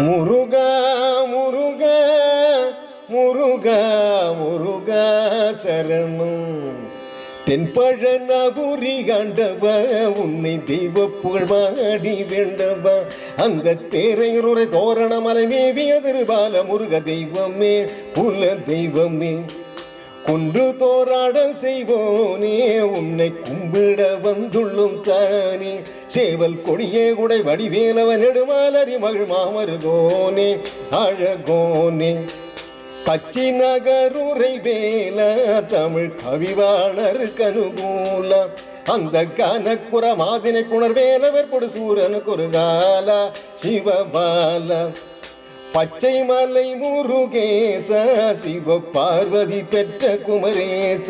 முருக முருக முருக முருக சரணம். தென்பழனபுரி கண்டவ உன்னை தெய்வ புகழ் பாடி வேண்டவ. அந்த தேரையுரை தோரண மலை மேவிய திருபால முருக தெய்வமே புல தெய்வமே. கொண்டு தோராடல் செய்வோனே உன்னை கும்பிட வந்துள்ளும் சேவல் கொடியே குடை வடிவேலவன் நெடுமாலரி மகிழ் மாமருகோனே அழகோனே. பச்சை நகருரை வேல தமிழ் கவிவாளர் கனுகூல அந்த கனக்குற மாதினை புணர்வேலவர் பொடு சூரன் குறுகால சிவபால. பச்சை மலை முருகேச சிவ பார்வதி பெற்ற குமரேச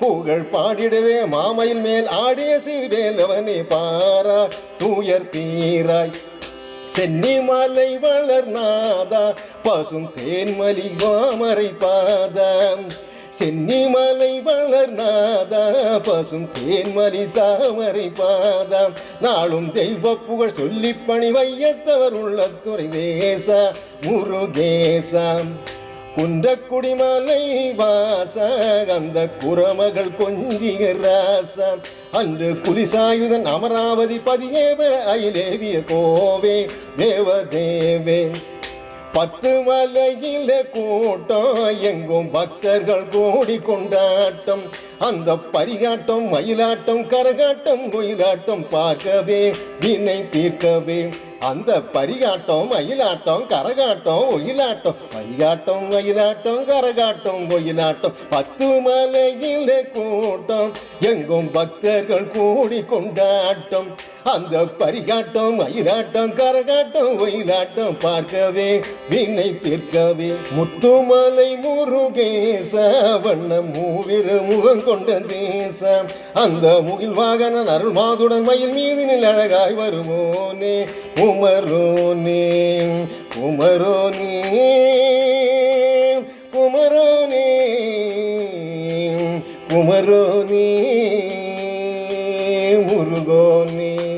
புகழ் பாடிடவே மாமையில் மேல் ஆடிய சிறுவேலவனே பாரா தூயர் தீராய். சென்னி மலை வளர்நாதா பசும் தேன்மலி வாமரை பாதம் சென்னி மலை வளர்நாதா பசும் தேன்மலி தாமரை பாதம் நாளும் தெய்வ புகழ் சொல்லி பணி வையத்தவர் உள்ளத்துறை தேசா முருகேசம் குன்றக்குடி மலை வாச அந்த குரமகள் கொஞ்சிய ராசம். அன்று குலிசாயுதன் அமராவதி பதியே பெற அயிலேவிய கோவே தேவதேவே. பத்து மலையில கூட்டம் எங்கும் பக்தர்கள் கூடி கொண்டாட்டம். அந்த பரிகாட்டம் மயிலாட்டம் கரகாட்டம் கோயிலாட்டம் பார்க்கவே வினை தீர்க்கவே. அந்த பரிகாட்டம் மயிலாட்டம் கரகாட்டம் ஒயிலாட்டம் பரிகாட்டம் மயிலாட்டம் கரகாட்டம் ஒயிலாட்டம் பத்து மலையில கூட்டம் எங்கும் பக்தர்கள் கூடி கொண்டாட்டம் அந்த பரிகாட்டம் மயிலாட்டம் கரகாட்டம் ஒயிலாட்டம் பார்க்கவே வினை தீர்க்கவே. முத்துமலை முருகேச வண்ண மூவிரு முகம் கொண்ட தேசம் அந்த முகில் வாகன அருள் மாதுடன் மயில் மீதினில் அழகாய் வருமோனே உமரோனே உமரோனே குமரோனே குமரோனே முருகோனே.